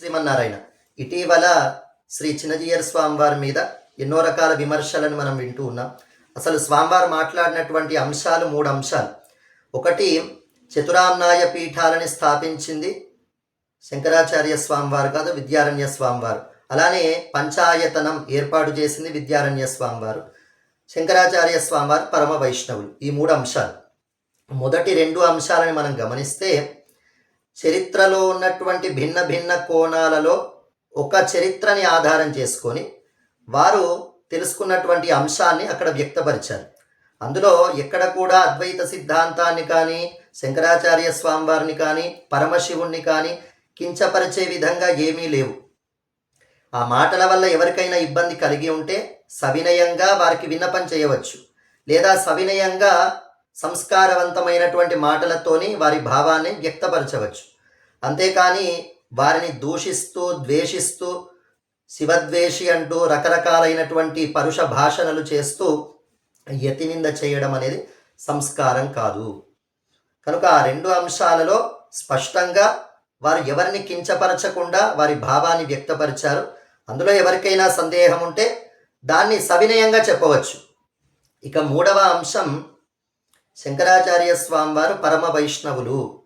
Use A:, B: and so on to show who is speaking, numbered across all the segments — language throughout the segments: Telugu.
A: శ్రీమన్నారాయణ. ఇటీవల శ్రీ చిన్నజీయర్ స్వామివారి మీద ఎన్నో రకాల విమర్శలను మనం వింటూ ఉన్నాం. అసలు స్వామివారు మాట్లాడినటువంటి అంశాలు మూడు అంశాలు. ఒకటి చతురామ్నాయ పీఠాలని స్థాపించింది శంకరాచార్య స్వామివారు కాదు విద్యారణ్య స్వామివారు. అలానే పంచాయతనం ఏర్పాటు చేసింది విద్యారణ్య స్వామివారు. శంకరాచార్య స్వామివారు పరమ వైష్ణవులు. ఈ మూడు అంశాలు. మొదటి రెండు అంశాలని మనం గమనిస్తే చరిత్రలో ఉన్నటువంటి భిన్న భిన్న కోణాలలో ఒక చరిత్రని ఆధారం చేసుకొని వారు తెలుసుకున్నటువంటి అంశాన్ని అక్కడ వ్యక్తపరిచారు. అందులో ఎక్కడ కూడా అద్వైత సిద్ధాంతాన్ని కానీ శంకరాచార్య స్వామివారిని కానీ పరమశివుణ్ణి కానీ కించపరిచే విధంగా ఏమీ లేవు. ఆ మాటల వల్ల ఎవరికైనా ఇబ్బంది కలిగి ఉంటే సవినయంగా వారికి విన్నపం చేయవచ్చు. లేదా సవినయంగా సంస్కారవంతమైనటువంటి మాటలతోని వారి భావాన్ని వ్యక్తపరచవచ్చు. అంతేకాని వారిని దూషిస్తూ ద్వేషిస్తూ శివద్వేషి అంటూ రకరకాలైనటువంటి పరుష భాషణలు చేస్తూ యతినింద చేయడం అనేది సంస్కారం కాదు. కనుక ఆ రెండు అంశాలలో స్పష్టంగా వారు ఎవరిని కించపరచకుండా వారి భావాన్ని వ్యక్తపరిచారు. అందులో ఎవరికైనా సందేహం ఉంటే దాన్ని సవినయంగా చెప్పవచ్చు. ఇక మూడవ అంశం శంకరాచార్య స్వామి వారు పరమ వైష్ణవులు.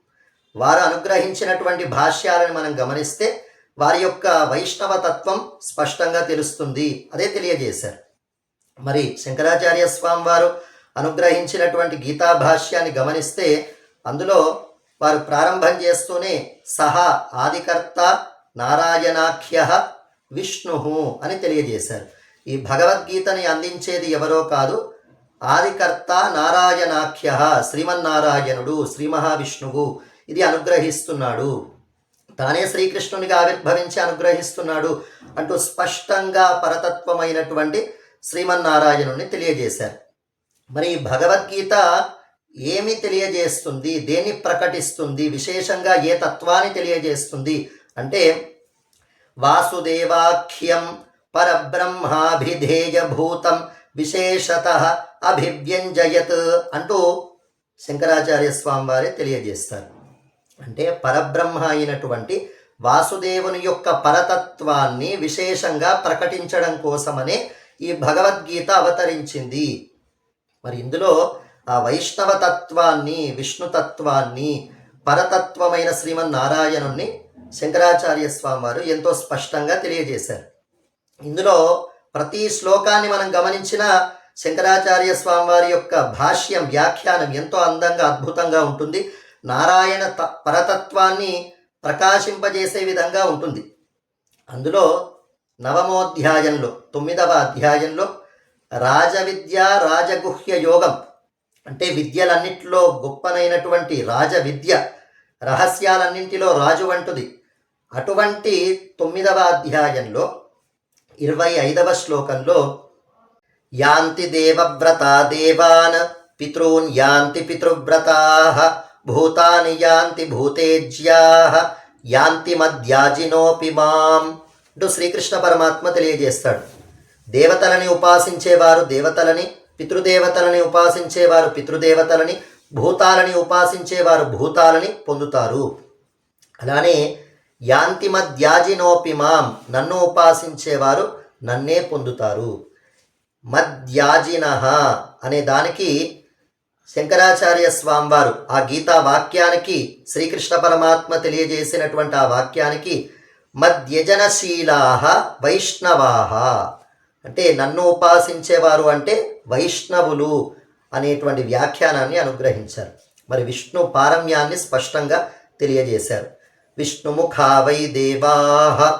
A: వారు అనుగ్రహించినటువంటి భాష్యాలను మనం గమనిస్తే వారి యొక్క వైష్ణవ తత్వం స్పష్టంగా తెలుస్తుంది. అదే తెలియజేశారు. మరి శంకరాచార్య స్వామి వారు అనుగ్రహించినటువంటి గీతా భాష్యాన్ని గమనిస్తే అందులో వారు ప్రారంభం చేస్తూనే సహా ఆదికర్త నారాయణాఖ్య విష్ణు అని తెలియజేశారు. ఈ భగవద్గీతని అందించేది ఎవరో కాదు ఆదికర్త నారాయణాఖ్య శ్రీమన్నారాయణుడు శ్రీ మహావిష్ణువు ఇది అనుగ్రహిస్తున్నాడు. తానే శ్రీకృష్ణునిగా ఆవిర్భవించి అనుగ్రహిస్తున్నాడు అంటూ స్పష్టంగా పరతత్వమైనటువంటి శ్రీమన్నారాయణుని తెలియజేశారు. మరి భగవద్గీత ఏమి తెలియజేస్తుంది? దేన్ని ప్రకటిస్తుంది? విశేషంగా ఏ తత్వాన్ని తెలియజేస్తుంది? అంటే వాసుదేవాఖ్యం పరబ్రహ్మాభిధేయభూతం విశేషత అభివ్యంజయత్ అంటూ శంకరాచార్య స్వామి వారే తెలియజేస్తారు. అంటే పరబ్రహ్మ అయినటువంటి వాసుదేవుని యొక్క పరతత్వాన్ని విశేషంగా ప్రకటించడం కోసమనే ఈ భగవద్గీత అవతరించింది. మరి ఇందులో ఆ వైష్ణవ తత్వాన్ని విష్ణుతత్వాన్ని పరతత్వమైన శ్రీమన్నారాయణుణ్ణి శంకరాచార్య స్వామి వారు ఎంతో స్పష్టంగా తెలియజేశారు. ఇందులో ప్రతి శ్లోకాన్ని మనం గమనించిన శంకరాచార్య స్వామివారి యొక్క భాష్యం వ్యాఖ్యానం ఎంతో అందంగా అద్భుతంగా ఉంటుంది. నారాయణ త పరతత్వాన్ని ప్రకాశింపజేసే విధంగా ఉంటుంది. అందులో నవమోధ్యాయంలో తొమ్మిదవ అధ్యాయంలో రాజవిద్య రాజగుహ్య యోగం అంటే విద్యలన్నింటిలో గొప్పనైనటువంటి రాజ విద్య రహస్యాలన్నింటిలో రాజు వంటిది. అటువంటి తొమ్మిదవ అధ్యాయంలో ఇరవై ఐదవ శ్లోకంలో యాంతి దేవవ్రత దేవాన్ పితॄన్ యాంతి పితృవ్రతా భూతాని యాంతి భూతేజ్యా యాంతి మధ్యాజినోపి మాం అంటూ శ్రీకృష్ణ పరమాత్మ తెలియజేస్తాడు. దేవతలని ఉపాసించేవారు దేవతలని పితృదేవతలని ఉపాసించేవారు పితృదేవతలని భూతాలని ఉపాసించేవారు భూతాలని పొందుతారు. అలానే యాంతి మధ్యాజినోపి మాం నన్ను ఉపాసించేవారు నన్నే పొందుతారు. మద్యాజిన అనే దానికి శంకరాచార్య స్వామివారు ఆ గీతా వాక్యానికి శ్రీకృష్ణ పరమాత్మ తెలియజేసినటువంటి ఆ వాక్యానికి మద్యజనశీలా వైష్ణవాహ. అంటే నన్ను ఉపాసించేవారు అంటే వైష్ణవులు అనేటువంటి వ్యాఖ్యానాన్ని అనుగ్రహించారు. మరి విష్ణు పారమ్యాన్ని స్పష్టంగా తెలియజేశారు. విష్ణుముఖా వై దేవాహ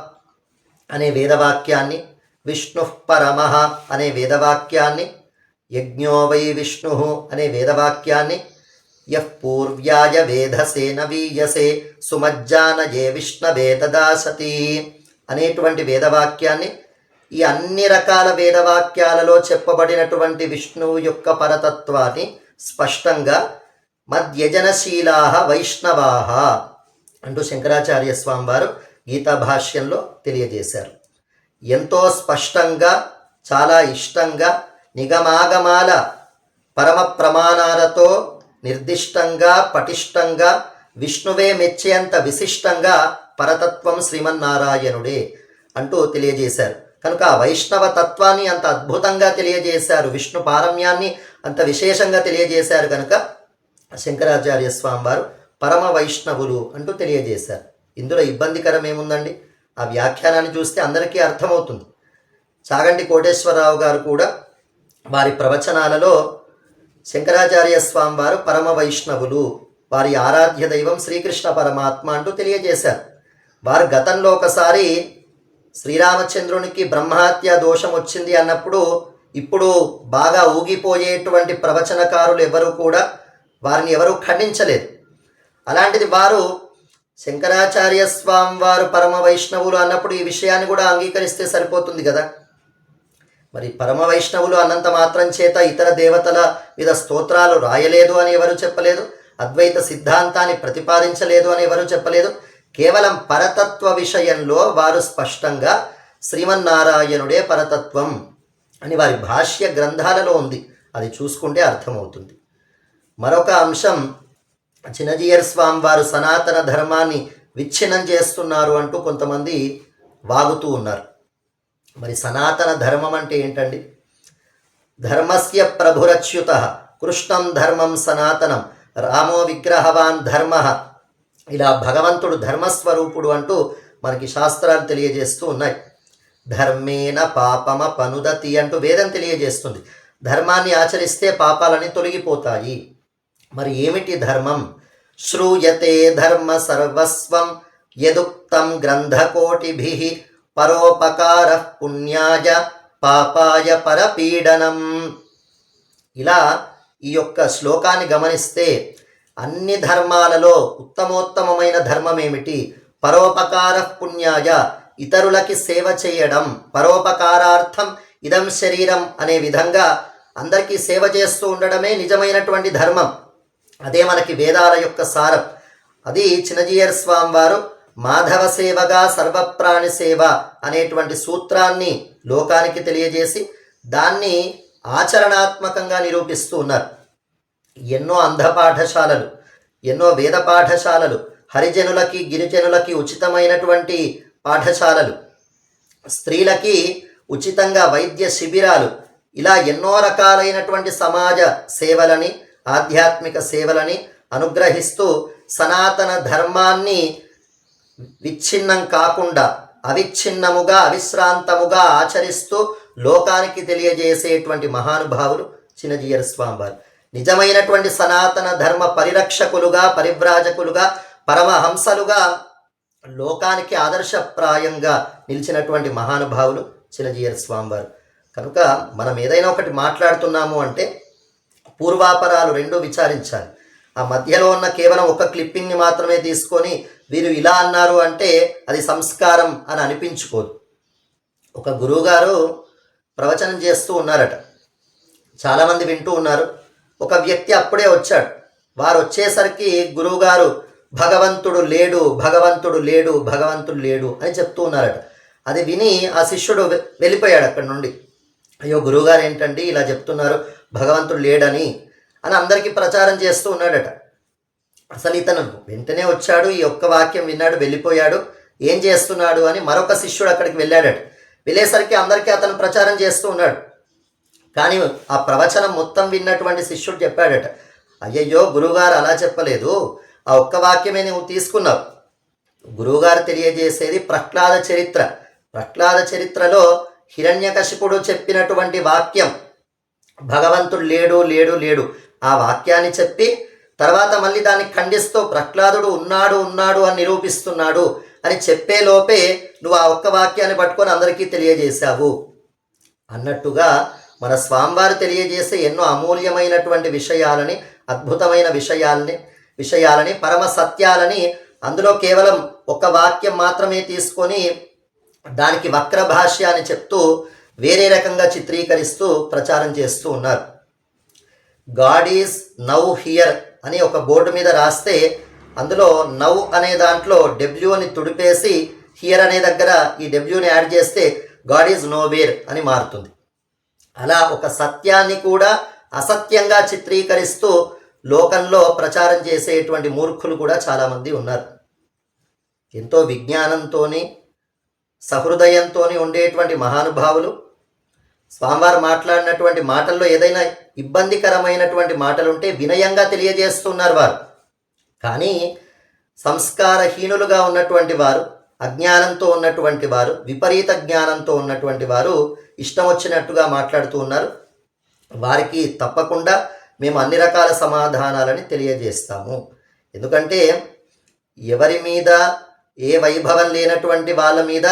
A: అనే వేదవాక్యాన్ని విష్ణు పరమ అనే వేదవాక్యాన్ని యజ్ఞో వై విష్ణు అనే వేదవాక్యాన్ని యః పూర్వ్యాయ వీయసే సుమజ్జాన సుమజ్జానయే విష్ణవే దదాసతి అనేటువంటి వేదవాక్యాన్ని ఈ అన్ని రకాల వేదవాక్యాలలో చెప్పబడినటువంటి విష్ణువు యొక్క పరతత్వాన్ని స్పష్టంగా మద్యజనశీలా వైష్ణవా అంటూ శంకరాచార్య స్వామి వారు గీతా భాష్యంలో తెలియజేశారు. ఎంతో స్పష్టంగా చాలా ఇష్టంగా నిగమాగమాల పరమ ప్రమాణాలతో నిర్దిష్టంగా పటిష్టంగా విష్ణువే మెచ్చేంత విశిష్టంగా పరతత్వం శ్రీమన్నారాయణుడే అంటూ తెలియజేశారు. కనుక ఆ వైష్ణవ తత్వాన్ని అంత అద్భుతంగా తెలియజేశారు విష్ణు పారమ్యాన్ని అంత విశేషంగా తెలియజేశారు కనుక శంకరాచార్య స్వామి వారు పరమ వైష్ణవులు అంటూ తెలియజేశారు. ఇందులో ఇబ్బందికరం ఏముందండి? ఆ వ్యాఖ్యానాన్ని చూస్తే అందరికీ అర్థమవుతుంది. చాగంటి కోటేశ్వరరావు గారు కూడా వారి ప్రవచనాలలో శంకరాచార్య స్వామి వారు పరమ వైష్ణవులు వారి ఆరాధ్య దైవం శ్రీకృష్ణ పరమాత్మ అంటూ తెలియజేశారు. వారు గతంలో ఒకసారి శ్రీరామచంద్రునికి బ్రహ్మహత్య దోషం వచ్చింది అన్నప్పుడు ఇప్పుడు బాగా ఊగిపోయేటువంటి ప్రవచనకారులు ఎవరు కూడా వారిని ఎవరూ ఖండించలేదు. అలాంటిది వారు శంకరాచార్య స్వామి వారు పరమ వైష్ణవులు అన్నప్పుడు ఈ విషయాన్ని కూడా అంగీకరిస్తే సరిపోతుంది కదా? మరి పరమ వైష్ణవులు అన్నంత మాత్రం చేత ఇతర దేవతల మీద స్తోత్రాలు రాయలేదు అని ఎవరు చెప్పలేదు? అద్వైత సిద్ధాంతాన్ని ప్రతిపాదించలేదు అని ఎవరు చెప్పలేదు? కేవలం పరతత్వ విషయంలో వారు స్పష్టంగా శ్రీమన్నారాయణుడే పరతత్వం అని వారి భాష్య గ్రంథాలలో ఉంది. అది చూసుకుంటే అర్థమవుతుంది. మరొక అంశం చిన్నజీయర్ స్వామి వారు సనాతన ధర్మాన్ని విచ్ఛిన్నం చేస్తున్నారు అంటూ కొంతమంది వాగుతూ ఉన్నారు. మరి సనాతన ధర్మం అంటే ఏంటండి? ధర్మస్య ప్రభురచ్యుత కృష్ణం ధర్మం సనాతనం రామో విగ్రహవాన్ ధర్మ. ఇలా భగవంతుడు ధర్మస్వరూపుడు అంటూ మనకి శాస్త్రాలు తెలియజేస్తూ ఉన్నాయి. ధర్మేన పాపమ పనుదతి అంటూ వేదం తెలియజేస్తుంది. ధర్మాన్ని ఆచరిస్తే పాపాలని తొలగిపోతాయి. మరి ఏమిటి ధర్మం? శ్రూయతే ధర్మ సర్వస్వం యదుక్తం గ్రంథకోటిభి పరోపకార పుణ్యాయ పాపాయ పరపీడనం. ఇలా ఈ యొక్క శ్లోకాన్ని గమనిస్తే అన్ని ధర్మాలలో ఉత్తమోత్తమమైన ధర్మం ఏమిటి పరోపకార పుణ్యాయ ఇతరులకి సేవ చేయడం పరోపకారార్థం ఇదం శరీరం అనే విధంగా అందరికీ సేవ చేస్తూ ఉండడమే నిజమైనటువంటి ధర్మం. అదే మనకి వేదాల యొక్క సారం. అది చిన్నజీయర్ స్వామి వారు మాధవ సేవగా సర్వప్రాణి సేవ అనేటువంటి సూత్రాన్ని లోకానికి తెలియజేసి దాన్ని ఆచరణాత్మకంగా నిరూపిస్తూ ఉన్నారు. ఎన్నో అంధ పాఠశాలలు ఎన్నో వేద పాఠశాలలు హరిజనులకి గిరిజనులకి ఉచితమైనటువంటి పాఠశాలలు స్త్రీలకి ఉచితంగా వైద్య శిబిరాలు ఇలా ఎన్నో రకాలైనటువంటి సమాజ సేవలని ఆధ్యాత్మిక సేవలని అనుగ్రహిస్తూ సనాతన ధర్మాన్ని విచ్ఛిన్నం కాకుండా అవిచ్ఛిన్నముగా అవిశ్రాంతముగా ఆచరిస్తూ లోకానికి తెలియజేసేటువంటి మహానుభావులు చినజీయర్ స్వామివారు నిజమైనటువంటి సనాతన ధర్మ పరిరక్షకులుగా పరివ్రాజకులుగా పరమహంసలుగా లోకానికి ఆదర్శప్రాయంగా నిలిచినటువంటి మహానుభావులు చినజీయర్ స్వామివారు కనుక మనం ఏదైనా ఒకటి మాట్లాడుతున్నాము అంటే పూర్వాపరాలు రెండూ విచారించాలి. ఆ మధ్యలో ఉన్న కేవలం ఒక క్లిప్పింగ్ని మాత్రమే తీసుకొని వీరు ఇలా అన్నారు అంటే అది సంస్కారం అని అనిపించుకోదు. ఒక గురువుగారు ప్రవచనం చేస్తూ ఉన్నారట. చాలామంది వింటూ ఉన్నారు. ఒక వ్యక్తి అప్పుడే వచ్చాడు. వారు వచ్చేసరికి గురువుగారు భగవంతుడు లేడు భగవంతుడు లేడు భగవంతుడు లేడు అని చెప్తూ ఉన్నారట. అది విని ఆ శిష్యుడు వెళ్ళిపోయాడు అక్కడి నుండి. అయ్యో గురువుగారు ఏంటండి ఇలా చెప్తున్నారు? భగవంతుడు లేడని అని అందరికీ ప్రచారం చేస్తూ ఉన్నాడట. అసలు ఇతను వెంటనే వచ్చాడు ఈ ఒక్క వాక్యం విన్నాడు వెళ్ళిపోయాడు ఏం చేస్తున్నాడు అని మరొక శిష్యుడు అక్కడికి వెళ్ళాడట. వెళ్ళేసరికి అందరికీ అతను ప్రచారం చేస్తూ ఉన్నాడు. కానీ ఆ ప్రవచనం మొత్తం విన్నటువంటి శిష్యుడు చెప్పాడట అయ్యయ్యో గురువుగారు అలా చెప్పలేదు. ఆ ఒక్క వాక్యమే నువ్వు తీసుకున్నావు. గురువుగారు తెలియజేసేది ప్రహ్లాద చరిత్ర. ప్రహ్లాద చరిత్రలో హిరణ్యకశిపుడు చెప్పినటువంటి వాక్యం భగవంతుడు లేడు లేడు లేడు. ఆ వాక్యాన్ని చెప్పి తర్వాత మళ్ళీ దాన్ని ఖండిస్తూ ప్రహ్లాదుడు ఉన్నాడు ఉన్నాడు అని నిరూపిస్తున్నాడు అని చెప్పే లోపే నువ్వు ఆ ఒక్క వాక్యాన్ని పట్టుకొని అందరికీ తెలియజేశావు. అన్నట్టుగా మన స్వామివారు తెలియజేసే ఎన్నో అమూల్యమైనటువంటి విషయాలని అద్భుతమైన విషయాల్ని విషయాలని పరమ సత్యాలని అందులో కేవలం ఒక వాక్యం మాత్రమే తీసుకొని దానికి వక్ర భాష్య అని చెప్తూ వేరే రకంగా చిత్రీకరిస్తూ ప్రచారం చేస్తూ ఉన్నారు. గాడ్ ఈజ్ నౌ హియర్ అని ఒక బోర్డు మీద రాస్తే అందులో నౌ అనే దాంట్లో డబ్ల్యూని తుడిపేసి హియర్ అనే దగ్గర ఈ డబ్ల్యూని యాడ్ చేస్తే గాడ్ ఈజ్ నో వేర్ అని మారుతుంది. అలా ఒక సత్యాన్ని కూడా అసత్యంగా చిత్రీకరిస్తూ లోకంలో ప్రచారం చేసేటువంటి మూర్ఖులు కూడా చాలామంది ఉన్నారు. ఎంతో విజ్ఞానంతోని సహృదయంతో ఉండేటువంటి మహానుభావులు స్వామివారు మాట్లాడినటువంటి మాటల్లో ఏదైనా ఇబ్బందికరమైనటువంటి మాటలు ఉంటే వినయంగా తెలియజేస్తున్నారు వారు. కానీ సంస్కారహీనులుగా ఉన్నటువంటి వారు అజ్ఞానంతో ఉన్నటువంటి వారు విపరీత జ్ఞానంతో ఉన్నటువంటి వారు ఇష్టం వచ్చినట్టుగా మాట్లాడుతూ ఉన్నారు. వారికి తప్పకుండా మేము అన్ని రకాల సమాధానాలని తెలియజేస్తాము. ఎందుకంటే ఎవరి మీద ఏ వైభవం లేనటువంటి వాళ్ళ మీద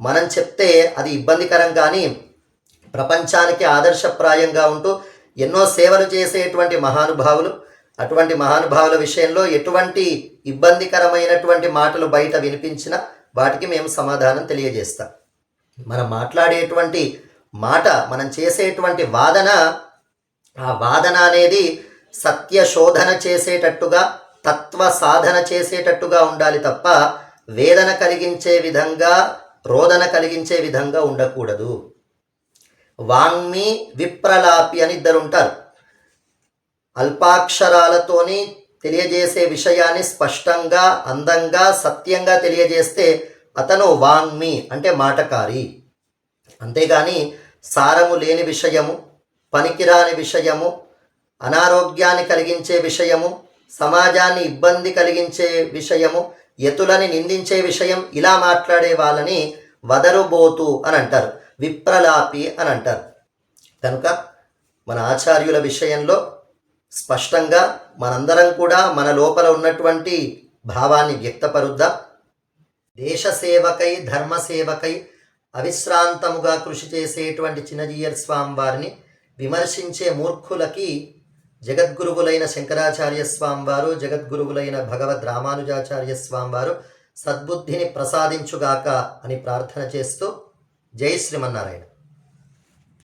A: మనం చెప్తే అది ఇబ్బందికరం కానీ ప్రపంచానికి ఆదర్శప్రాయంగా ఉంటూ ఎన్నో సేవలు చేసేటువంటి మహానుభావులు. అటువంటి మహానుభావుల విషయంలో ఎటువంటి ఇబ్బందికరమైనటువంటి మాటలు బయట వినిపించినా వాటికి మేము సమాధానం తెలియజేస్తాం. మనం మాట్లాడేటువంటి మాట మనం చేసేటువంటి వాదన ఆ వాదన అనేది సత్య శోధన చేసేటట్టుగా తత్వ సాధన చేసేటట్టుగా ఉండాలి తప్ప వేదన కలిగించే విధంగా రోదన కలిగించే విధంగా ఉండకూడదు. వాంగ్మి విప్రలాపి అని ఇద్దరు ఉంటారు అల్పాక్షరాలతోని తెలియజేసే విషయాన్ని స్పష్టంగా అందంగా సత్యంగా తెలియజేస్తే అతను వాంగ్మి అంటే మాటకారి. అంతేగాని సారము లేని విషయము పనికిరాని విషయము అనారోగ్యాన్ని కలిగించే విషయము సమాజాన్ని ఇబ్బంది కలిగించే విషయము ఎతులని నిందించే విషయం ఇలా మాట్లాడే వాళ్ళని వదరుబోతు అని అంటారు. విప్రలాపి అని అంటారు. కనుక మన ఆచార్యుల విషయంలో స్పష్టంగా మనందరం కూడా మన లోపల ఉన్నటువంటి భావాన్ని వ్యక్తపరుద్దాం. దేశ సేవకై అవిశ్రాంతముగా కృషి చేసేటువంటి చిన్నజీయర్ స్వామి వారిని విమర్శించే మూర్ఖులకి జగద్గురువులైన శంకరాచార్య స్వామి వారు జగద్గురువులైన భగవద్ రామానుజాచార్య స్వామి వారు సద్బుద్ధిని ప్రసాదించుగాక అని ప్రార్థన చేస్తూ జై శ్రీమన్నారాయణ.